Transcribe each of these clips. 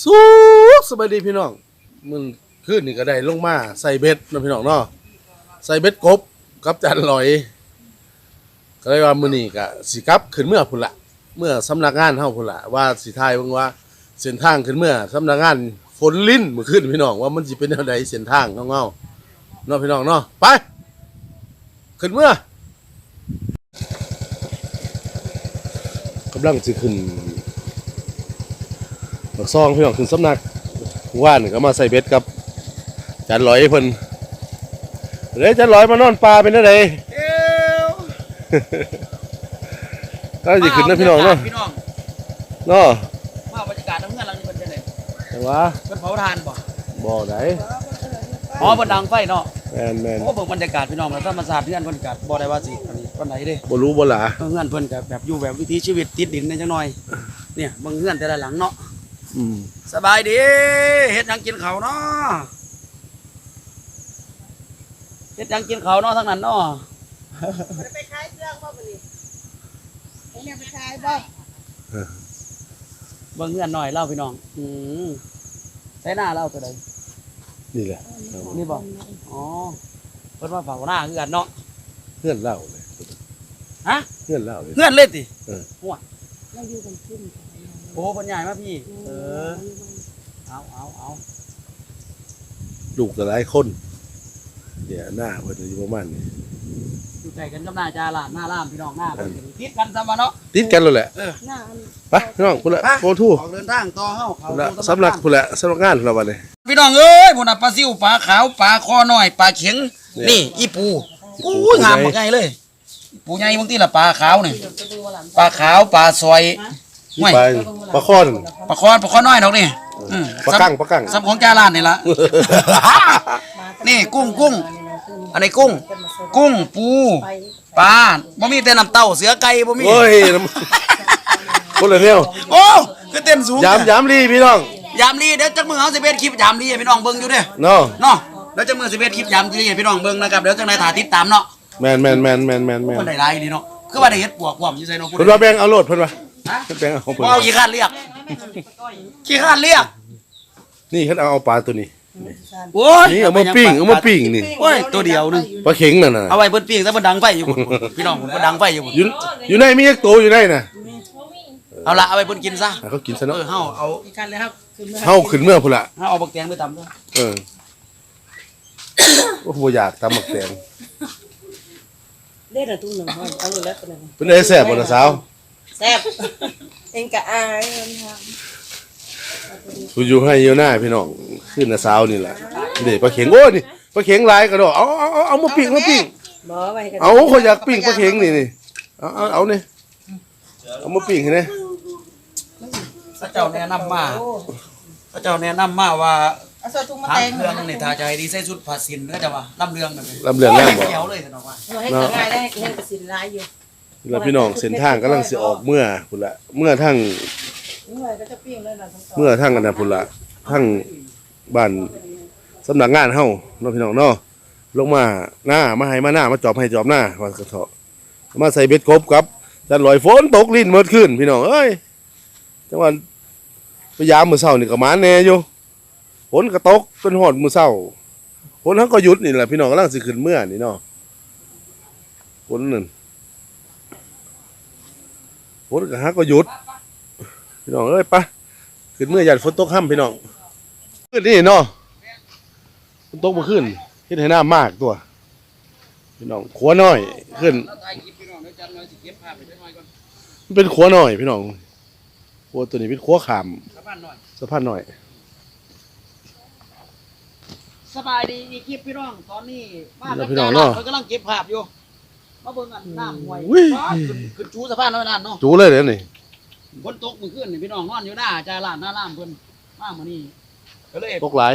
สุขสบายดีพี่น้องมันขึ้นนี่ก็ได้ลงมาใส่เบ็ดนะพี่น้องเนาะใส่เบ็ดกบกับจานลอย ก็เลยว่ามือนี้ก็สิกลับขึ้นเมื่อพุ่นละเมื่อสำนักงานเฮาพุ่นละว่าสิทายเบิ่งว่าเส้นทางขึ้นเมื่อสำนักงานฝนลิ้นมือขึ้นพี่น้องว่ามันสิเป็นแนวใดเส้นทางของเฮาเนาะพี่น้องเนาะไป ขึ้นเมื่อกำลังสิขึ้น บักซองพี่น้องขึ้นสำนักว่านก็มาใส่เบ็ดกับจันลอยเพิ่นเลยจันลอยมานอนปลาเป็นอะไรเอ้วก็สิขึ้นนะพี่น้องเนาะพี่น้องเนาะมาบรรยากาศน้ำเงินหลังนี้เป็นจังได๋แต่ว่าเพิ่นเผาทานบ่บ่ได้อ๋อเพิ่นดังไฟเนาะแม่นแม่นโอ้เบิ่งบรรยากาศพี่น้องแล้วธรรมชาติเพื่อนเพิ่นก็บ่ได้ว่าสิอันนี้ปานใดเด้บ่รู้บ่หลาเฮือนเพิ่นก็แบบอยู่แบบวิถีชีวิตติดดินในจังหน่อยเนี่ยเบิ่งเฮือนแต่ละหลังเนาะ อืมสบายดีเฮ็ดหยังกินข้าวเนาะเฮ็ดหยังกินข้าวเนาะทั้งนั้นเนาะไปขายเครื่องบ่บัดนี้ไปเนี่ยไปขายบ่เบิ่งเฮือนหน่อยเล่าพี่น้อง อืมใส่หน้าเล่าตัวใดนี่แหละนี่บ่อ๋อเพิ่นว่าเฝ้าหน้าคือกันเนาะเพื่อนเล่าเลยฮะเพื่อนเล่าเลยเฮือนเล่นติ เราอยู่กันขึ้น โอ้เพิ่นใหญ่มาพี่ เออ เอาเอาเอาลูกก็หลายคนเดี๋ยวหน้าเพิ่นอยู่ประมาณนี้อยู่ใกล้กันกับหน้าจาลาดหน้าล่ามพี่น้องหน้าเพิ่นติดกันซะบ่เนาะติดกันแล้วแหละหน้าอันไปพี่น้องพุ่นละไปโกทูออกเดินทางต่อเฮาเขาพุ่นละสู่สำนักพุ่นละสำนักงานเราบัดนี้พี่น้องเอ้ยพุ่นน่ะปลาซิวปลาขาวปลาคอน้อยปลาเข็งเนี่ยนี่ อีปูอีปูอู้ยงามใหญ่บักใหญ่เลยอีปูใหญ่บางทีละปลาขาวนี่ปลาขาวปลาซอย ที่ไม่ไปปลาคอนปลาคอปลาคอน้อยดอกนี่อืมปลากั้งปลากั้งซ้ำของจาลาดนี่ล่ะนี่กุ้งกุ้งอันนี้กุ้ง กุ้งปูปลาบ่มีแต่น้ำเต้าเสือไก่บ่มีโอ้ยน้ำคนละแนวโอ้คือเต้นสูงยามยามรีพี่น้องยามลีเดี๋ยวจักมือเฮาสิเบ็ดคลิปยามลีให้พี่น้องเบิ่งอยู่เด้อเนาะเนาะแล้วจักมือสิเบ็ดคลิปยามลีให้พี่น้องเบิ่งนะครับเดี๋ยวจังได๋ถ่าติดตามเนาะแมนแมนแมนแมนแมนแมนคนได้หลายดีเนาะคือว่าได้เฮ็ดปวกความอยู่ไสเนาะเพิ่นว่าแบ่งเอาโลดเพิ่นว่า ฮะเพิ่นแบ่งเอาเพิ่นบ่เอาขี้คร้านเรียกขี้คร้านเรียกนี่เพิ่นเอาเอาปลาตัวนี้ โอ้ยนี่เอามาปิ้งเอามาปิ้งนี่โอ้ยตัวเดียวนึงปลาเข็งนั่นน่ะเอาไว้เพิ่นปิ้งซะเพิ่นดังไฟอยู่พุ่นพี่น้องผมเพิ่นดังไฟอยู่พุ่นอยู่อยู่ในมีอีกตัวอยู่ในน่ะเอาละเอาไว้เพิ่นกินซะให้เขากินซะเอเนาะอเฮาเอาอีกคันเลยครับขึ้นมาเฮาขึ้นเมื่อพุ่นละเฮาเอาบักแตงไปตำซะเออโอ้โหอยากตำหมักแตงเล่นอะตุ้งหนึ่งห้อยเอาอยู่แล้วตัวหนึงเป็นได้แซ่บบ่ล่ะสาวแซ่บเองกะอายมันทกูอยู่ให้อยู่หน้าพี่น้องขึ้นน่ะสาวนี่แหละนี่ปลาเข็งโอ้ยนี่ปลาเข็งหลายกระโดดเอาเอาเอาเอามาปิ้งมาปิ้งำบ่ไว้กันเอาเขาอยากปิ้งปลาเข็งนี่นี่เอาเอาเอานี่เอามาปิ้งให้นี่พระเจ้าแนะนำมาพระเจ้าแนะนำมาว่าเอาใส่ถุงมาทางแตงเครื่องนี่ถ้าจะให้ดีใส่ชุดผ้าสินก็จะว่าลำเรืองนั่นลำเลืองแน่บ่เขียวเลยเนาะว่า เอาให้เกิดง่ายได้เห็นกระสินลายอยู่ แล้วพี่น้องเส้นทางกำลังสิออกเมื่อพุ่นละเมื่อทั้งนี่ไว้ก็จะปิ้งเลยนะทั้งสองเมื่อทั้งกันนะพุ่นละทั้งบ้านสำนักงานเฮาเนาะพี่น้องเนาะลงมาหน้ามาให้มาหน้ามาจอบให้จอบหน้าว่ากระเถาะมาใส่เบ็ดกบกับจันลอยฝนตกลิ้นเมื่อคืนพี่น้องเอ้ยจังหวะพยายามมื้อเช้านี่ก็มาแน่อยู่ฝนก็ตกเป็นหอดมื้อเช้าฝนทั้งก็หยุดนี่แหละพี่น้องกำลังสิขึ้นเมื่อนี่เนาะฝนนั่น ฝนก็ฮักก็หยุด พี่น้องเอ้ยไปะขึ้นเมื่อหยัดฝนตกค่ำพี่น้องขึ้นนี่เนาะฝนตกมาขึ้นเฮ็ดให้น้ำมากตัว พี่น้องขัวน้อยขึ้นแล้วถ่ายคลิปพี่น้องเดี๋ยวจันน้อยสิเก็บภาพไปจังหน่อยก่อนมันเป็นขัวน้อยพี่น้องขัวตัวนี้เป็นขัวขามสะพานหน่อยสะพานน้อยสบายดีอีกคลิปพี่น้องตอนนี้มาแล้วกับพี่น้องจเนาะเขากำลังเก็บภาพอยู่ มาเบิ่งอันน้ำห้วยอุ้ย ว้าวขึ้นขึ้นจูสะพานน้อยนั่นเนาะจูเลยเดี๋ยวนี้ฝนตกมื้อคืนนี่พี่น้องนอนอยู่หน้าจาลาดหน้าล่ามเพิ่นมามื้อนี้ก็เลยตกหลาย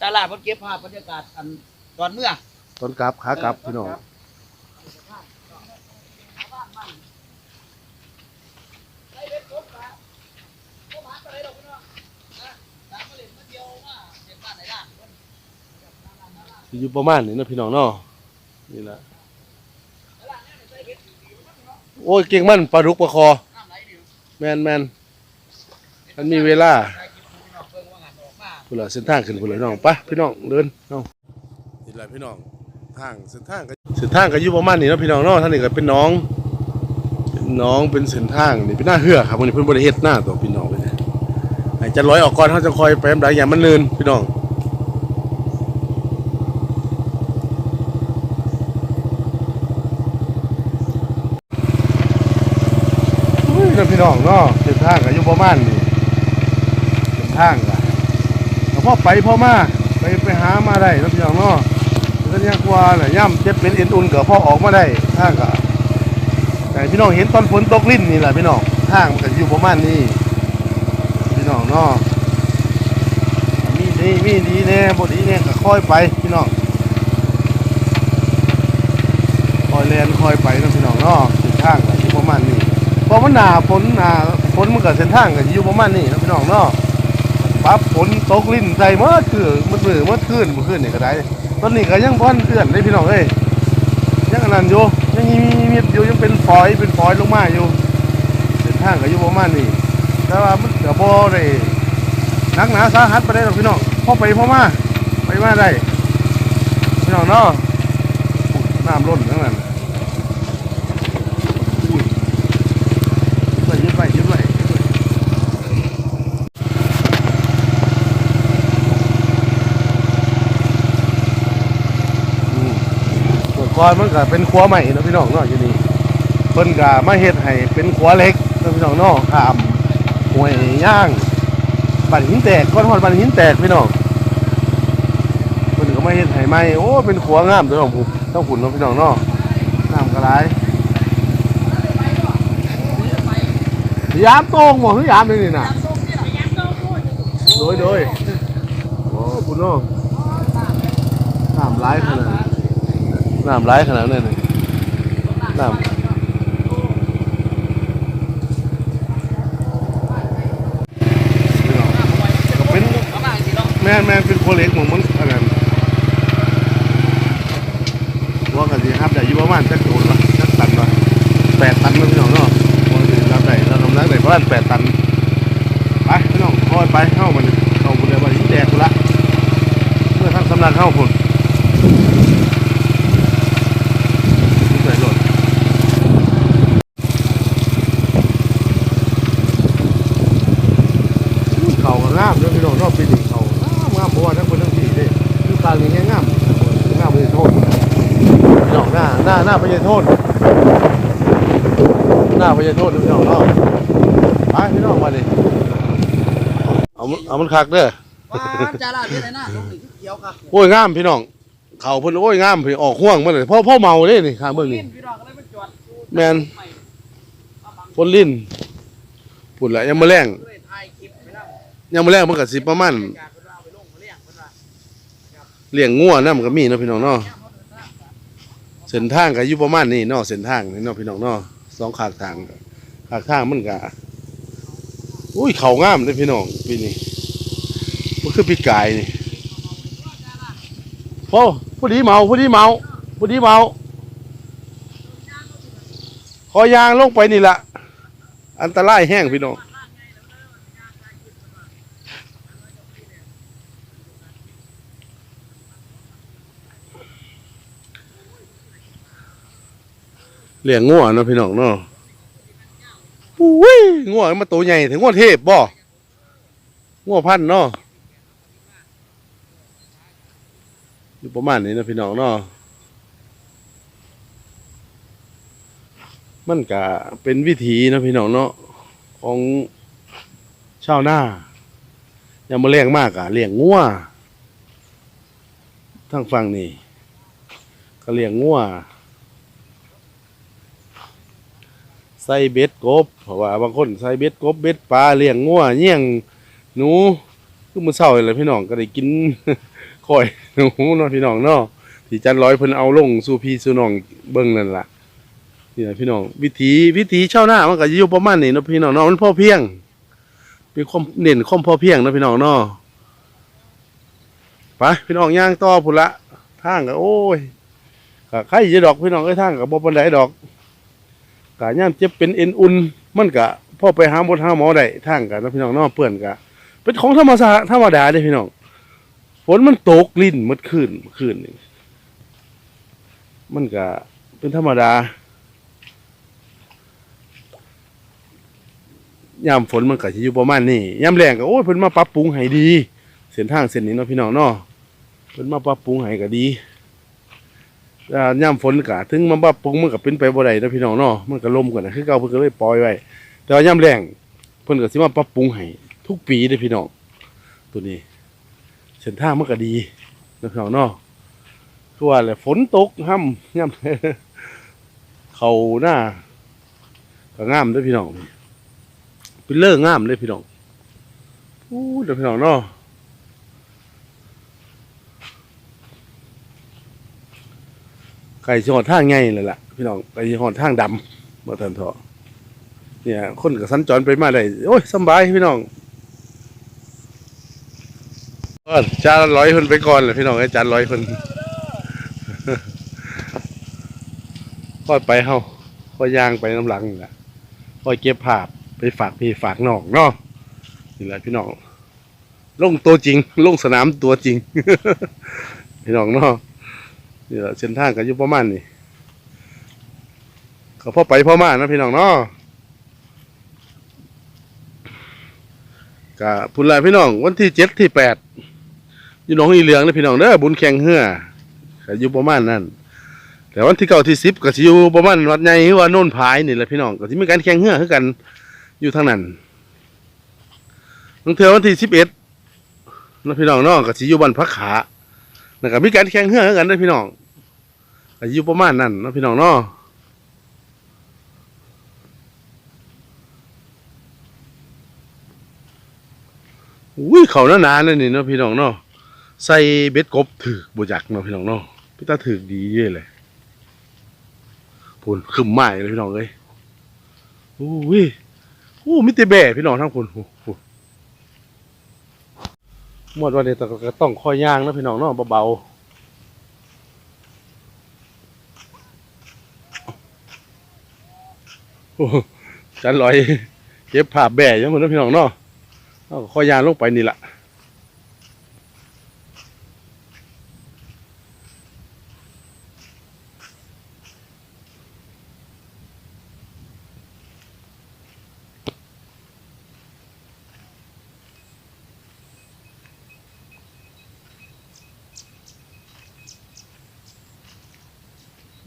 จาลาดเพิ่นเก็บภาพบรรยากาศอันตอนเมื่อ ตอนกลับขากลับพี่น้องสิอยู่ประมาณนี้เนาะพี่น้องเนาะนี่แหละ โอ้ยเก่งมันปลาดุกปลาคอ แมนแมนมันมีเวลาพุ่นละเส้นทางขึ้นพุ่นละน้องไปพี่น้องเดินน้องนี่แหละพี่น้องทางเส้นทางก็เส้นทางก็อยู่ประมาณนี้เนาะพี่น้องเนาะท่างนี้ก็เป็นหน้องเป็นหน้องเป็นเส้นทางนี่เป็นหน้าเหือกครับวันนี้เพิ่นบ่ได้เฮ็ดหน้าตัวพี่น้องเลยนะให้จะร้อยออกก่อนเขาจะคอยไปอันใดอย่างมันเนินพี่น้อง อุ้ยเนพี่น้องเนาะเส้นทางก็อยู่ประมาณนี้เส้นทางก็ก็พอไปพ่อมาไปไปหามาได้แล้วพี่น้องเนาะก็เนี่ยกว่าน่ะย่ำเจ็บเป็นเอ็นอุ่นก็พอออกมาได้ทางก็แต่พี่น้องเห็นตอนฝนตกลิ้นนี่แหละพี่น้องทางมันก็อยู่ประมาณนี้พี่น้องเนาะมีดีมีดีแน่บดีแน่ก็ค่อยไปพี่น้องคอยเรียนคอยไปเนาะพี่น้องเนาะเส้นทางก็อยู่ประมาณนี้ พราะมันหนาฝนหนาฝนมันก็เส้นทางก็อยู่ประมาณนี้นะพี่น้องเนาะปั๊บฝนตกลิ้นใจเมื่อคือมืดมือเมื่อคืนเมื่อคืนนี่ก็ได้ตอนนี้ก็ยังพ่อนเอื้อนเลยพี่น้องเอ้ยยังอันนั้นอยู่ยังมีมีมีอยู่ยังเป็นฝอยเป็นฝอยลงมาอยู่เส้นทางก็อยู่ประมาณนี้แต่ว่ามันก็บ่ได้นักหนาสาหัสไปได้หรอกพี่น้องพอไปพอมาไปมาได้พี่น้องเนาะน้ำล้นทั้งนั้นอุ้ยไปยืดไปยืดไป อืมเมื่อ ก่อนมันก็เป็นครัวใหม่เนาะพี่น้องเนาะอยู่นี่เพิ่นก็มาเฮ็ดให้เป็นครัวเล็กเนาะพี่น้องเนาะขามห้วยย่างบ้านหินแตกก้อนฮอดบ้านหินแตกพี่น้องเพิ่นก็มาเฮ็ดให้ใหม่โอ้เป็นครัวงามตัวของผมต้องขุนเนาะพี่น้องเนาะน้ำก็หลายามโต้งบ่คือยามนี่นี่น่ะโดยโดยโอ้บุญเนาะน้ำร้ายขนาด น้ำร้ายขนาดนั้นเลยน้ำแม่แม่เป็นโคเล็กของมันขนาดว่ากันสิครับแต่อยู่ประมาณจักโดนวะจักตันวะแปดตันนะพี่น้องเนาะว่าสิรับได้เราทำนักได้ประมาณแปดตันไปพี่น้องคอยไปเข้ามันเข้าบุญเลยวันนี้แตกละเมื่อทั้งสำนักเข้าพุ่น ใส่รถเขาก็งามเด้อพี่น้องรอบปีนี้เขางามงามเพราะว่าทั้งคนทั้งทีเด้ คือตาลีแง่งามงามไปโทษพี่น้องหน้าหน้าหน้าไปโทษหน้าไปโทษพี่น้องเนาะไปพี่น้องมาดิเอามันเอามันคักเด้อว้าจ้าล่ะเป็นไงนะลงนี่เขียวค่ะโอ้ยงามพี่น้องเขาเพิ่นโอ้ยงามพี่ออกห่วงมาเลยพ่อพ่อเมาเด้นี่ข้างเบิ่งนี่พี่น้องเลยมาจอดแมนพ่นลิ้นปุ่นละยังมาแรงเลยถ่ยคลิปไปแล้วยังมาแรงมันก็สิประมาณ เลี้ยงงัวนํก็มีเนาะพี่น้องเนาะเส้นทางก็อยู่ประมาณนี้เนาะเส้นทางนี่เนาะพี่น้องเนาะสองขางทางขางทางมันก็อุ้ยเขางามเลยพี่น้องปีนี้มันคือปีกายนี่พอพอดีเมาพอดีเมาพอดีเมาขอยางลงไปนี่ละอันตรายแห้งพี่น้อง เลี้ยงงัวเนาะพี่น้องเนาะอุ้ยงัวมันตัวใหญ่ถึงงัวเทพบ่งัวพันเนาะอยู่ประมาณนี้นะพี่น้องเนาะมันก็เป็นวิถีนะพี่น้องเนาะของชาวนายังมาเลี้ยงมากอะเลี้ยงงัวทางฝั่งนี่ก็เลี้ยงงัว ใส่เบ็ดกบเพราะว่าบางคนใส่เบ็ดกบเบ็ดปลาเลี้ยงงัวเลี้ยงหนูคือมื้อเช้านี่แหละพี่น้องก็ได้กินข่อยหนูเนาะพี่น้องเนาะที่จันร้อยเพิ่นเอาลงสู่พี่สู่น้องเบิ่งนั่นล่ะนี่แหละพี่น้องวิถีวิถีชาวนามันก็อยู่ประมาณนี้เนาะพี่น้องเนาะมันพอเพียงเป็นความเน้นความพอเพียงเนาะพี่น้องเนาะไปพี่น้องย่างต่อพุ่นละทางก็โอ้ยก็ใครจะดอกพี่น้องเอ้ยทางก็บ่ปานใดดอก กะย่ามเจ็บเป็นเอ็นอุ่นมันกะพ่อไปหาหมดหาหมอได้ทางกันนะพี่น้องนาะเปื่อนกะเป็นของธรรมชาติธรรมดาเด้พี่น้องฝนมันตกลิ้นมดคืนเมื่อคืนมันก็เป็นธรรมดายามฝนมันก็สิอยู่ประมาณนี้ยามแรงก็โอ้ยเพิ่นมาปรับปรุงให้ดี เส้นทางเส้นนี้เนาะพี่น้องเนาะเพิ่นมาปรับปรุงให้ก็ดี ยามฝนก็ถึงมาปรับปรุงมันก็เป็นไปบ่ได้นะพี่น้องเนาะมันก็ลมกันนะคือเก่าเพิ่นก็เลยปล่อยไว้แต่ว่ายามแรงเพิ่นก็สิมาปรับปรุงให้ทุกปีเด้อพี่น้องตัวนี้เส้นทางมันก็ดีนะพี่น้องเนาะคือว่าแหละฝนตกห้ำย่ำเขาหน้าก็งามเด้วยพี่น้องเป็นเลิกงามเลยพี่น้องอู้เดี๋ยวพี่น้องเนาะ ไก่ชอดทางไงเลยล่ะพี่น้องไก่ชอดทางดำมาทันเถอะเนี่ย คนกับสัญจรไปมาได้โอ้ยสบายพี่น้องก็จานร้อยคนไปก่อนเลยพี่น้องไอ้จานร้อยคนค่อยไปเฮาค่อยย่างไปน้ำหลังนี่แหละค่อยเก็บภาพไปฝากพี่ฝากน้องเนาะนี่แหละพี่น้องลงตัวจริงลงสนามตัวจริง พี่น้องเนาะ นี่แหละเส้นทางก็อยู่ประมาณนี้ก็พอไปพอมานะพี่น้องเนาะก็พุ่นแหละพี่น้อง วันที่เจ็ดที่แปดอยู่หนองอีเหลืองนะพี่น้องเด้อบุญแข่งเฮือก็อยู่ประมาณนั้นแต่วันที่เก้าที่สิบก็สิอยู่ประมาณวัดใหญ่หรือว่าโน่นผายนี่แหละพี่น้องก็สิมีการแข่งเฮือคือกันอยู่ทางนั้นบางเทื่อวันที่สิบเอ็ดนะพี่น้องเนาะก็สิอยู่บ้านพักขา แล้วก็มีการแข่งเฮือกันด้อพี่น้องก็อยู่ประมาณนั้นนะพี่น้องเนาะอุ้ยเขาหนาๆเลยนี่เนาะพี่น้องเนาะใส่เบ็ดกบถือกบจักเนาะพี่น้องเนาะพี่ตาถือดีเยอะเลยพูนขึ้นไม้เลยพี่น้องเอ้ยโอ้ยโอ้มิเตแบ่พี่น้องทั้งคนโอ้ หมดวันนี้แต่ก็ต้องคอยย่างนะพี่น้องเนาะเบาๆโอ้จันลอยเก็บภาแบ่ยังหมดนะพี่น้องเนาะเอาคอยย่างลงไปนี่แหละ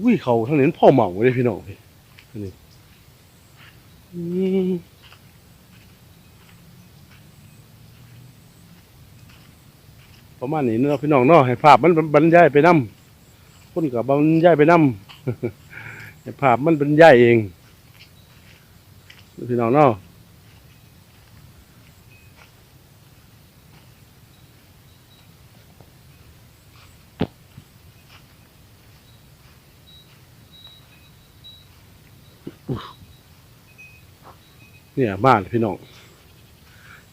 อุ้ยเขาทั้งนี้พ่อเหมาเลยพี่น้องพี่อันนี้ประมาณนี้เนาะพี่น้องเนาะให้ภาพมันบรรยายไปนํคนกับบรรยายไปนํให้ภาพมันบรรยายเองพี่น้องเนาะ เนี่ยบ้านพี่น้อง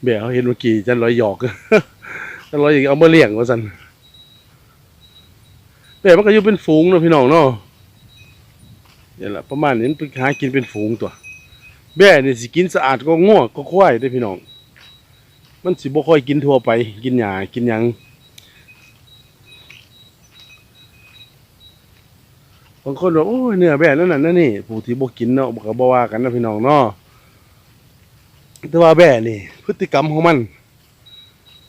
เบียเขาเห็นเมื่อกี้จันลอยหยอกจันลอยอยากเอามาเลี้ยงว่าสันเบียมันก็อยู่เป็นฝูงเนาะพี่น้องเนาะเนี่ยแหละประมาณนี้มันหากินเป็นฝูงตัวแบ่นี่สิกินสะอาดก็ง่วก็ควายได้พี่น้อง มันสิบ่ค่อยกินทั่วไป กินหญ้ากินหยัง บางคนบอกโอ้ยเนื้อแบ่นั่นน่ะนั่นนี่ผู้ที่บ่กินเนาะก็บ่ว่ากันนะพี่น้องเนาะแต่ว่าแบ่นี่ พฤติกรรมของมัน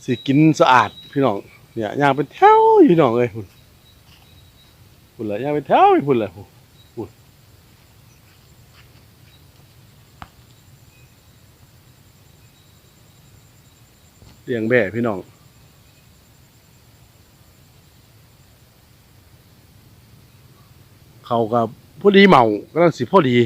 สิกินสะอาดพี่น้องเนี่ยย่างเป็นแถวอยู่พี่น้องเอ้ยพุ่นพุ่นละย่างเป็นแถวอยู่พุ่นละพุ่นเลี้ยงแบ่พี่น้อง เขากับพอดีเมากำลังสิพอดี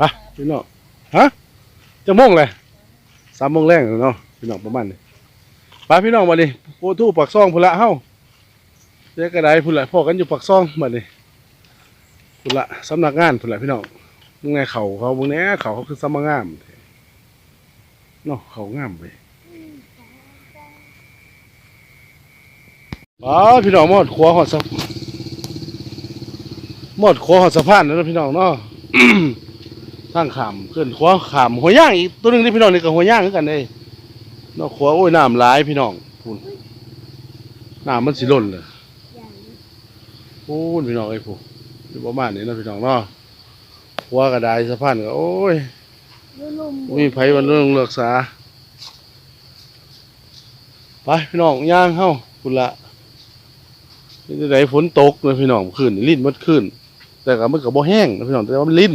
อะพี่น้องฮะจะโมงเลยสามโมงแรงแล้วเนาะพี่น้องประมาณนี้ไปพี่น้องมาดิโอทูปักซองพุ่นละเฮ้าเจ๊กระไดพุ่นละพ่อกันอยู่ปักซองมาดิ พุ่นละสำนักงานพุ่นละพี่น้องมึงไงเขาเขามึงเนี้ยเขาเขาคือสำนักงานเนาะเขางามไปอ๋อพี่น้องหมดครัวหอดสะหมดครัวหอดสะพานแล้วพี่น้องเนาะทางขามขึ้นครัวขามหัวย่างอีกตัวหนึงนี่พี่น้องนี่ก็หัวย่างคือกันเด้เนาะครัวโอ้ยน้ำหลายพี่น้องพูนน้ำมันสิล้นเลยพูนพี่น้องไอ้ยผู้ อยู่ประมาณนี้เนาะพี่น้องเนาะครัวกระไดสะพานก็โอ้ยบ่มีไผวันเรื่องเลือกษาไปพี่น้องย่างเฮาคุณละนี่ไหนฝนตกเลยพี่น้องขึ้นลิ้นมันขึ้น แต่ก็มันก็บ่แห้งนะพี่น้องแต่ว่ามันลิ้น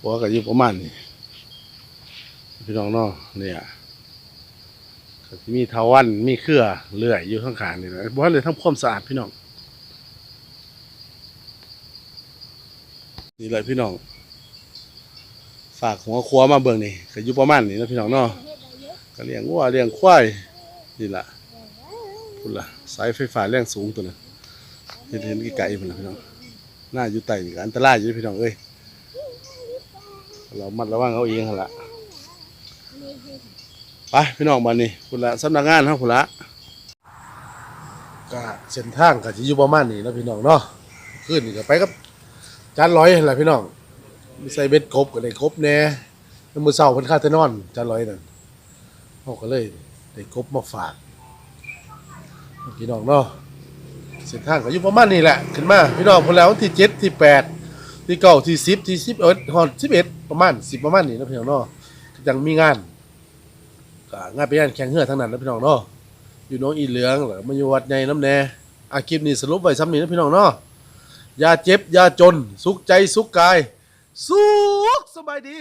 หัวก็อยู่ประมาณนี้พี่น้องเนาะเนี่ย ก็สิมีเทาวันมีเครือเลื่อยอยู่ข้างๆนี่นะบ่เลยทำความสะอาดพี่น้องนี่เลยพี่น้องฝากหัวครัวมาเบิ่งนี่ก็อยู่ประมาณนี้นะพี่น้องเนาะก็เลี้ยงวัวเลี้ยงควายนี่ล่ะคุณล่ะสายไฟฟ้าแรงสูงตัวนั้นเห็นเห็นไกลๆพุ่นล่ะพี่น้องหน้าอยู่ใต้นี่ก็อันตรายอยู่พี่น้องเอ้ยเรามัดระวังเอาเองหั่นล่ะ ไปพี่น้องมานี่คุณละสำนักงานเฮาคุณละก็เส้นทางก็สิอยู่ประมาณนี้นะพี่น้องเนาะขึ้นนี่ก็ไปกับจานร้อยแหละพี่น้องมีใส่เบ็ดกบก็ได้กบแน่แล้วมือเศร้าเพิ่นค่าแต่นอนจานร้อยนั่นเฮาก็เลยได้กบมาฝากพี่น้องเนาะเส้นทางก็อยู่ประมาณนี้แหละขึ้นมาพี่น้องพุ่นแล้วที่เจ็ดที่แปดที่เก้าที่สิบที่สิบเอ็ดฮอดสิบเอ็ดประมาณสิบประมาณนี้นะพี่น้องเนาะยังมีงาน ก็งานเป็นงานแข่งเหือทั้งนั้นนะพี่น้องเนาะอยู่น้องอีเหลืองหรือมาอยู่วัดใหญ่น้ำแน่อาคลิปนี้สรุปไว้ซ้ำนี้นะพี่น้องเนาะอย่าเจ็บอย่าจน สุขใจสุขกาย สุขสบายดี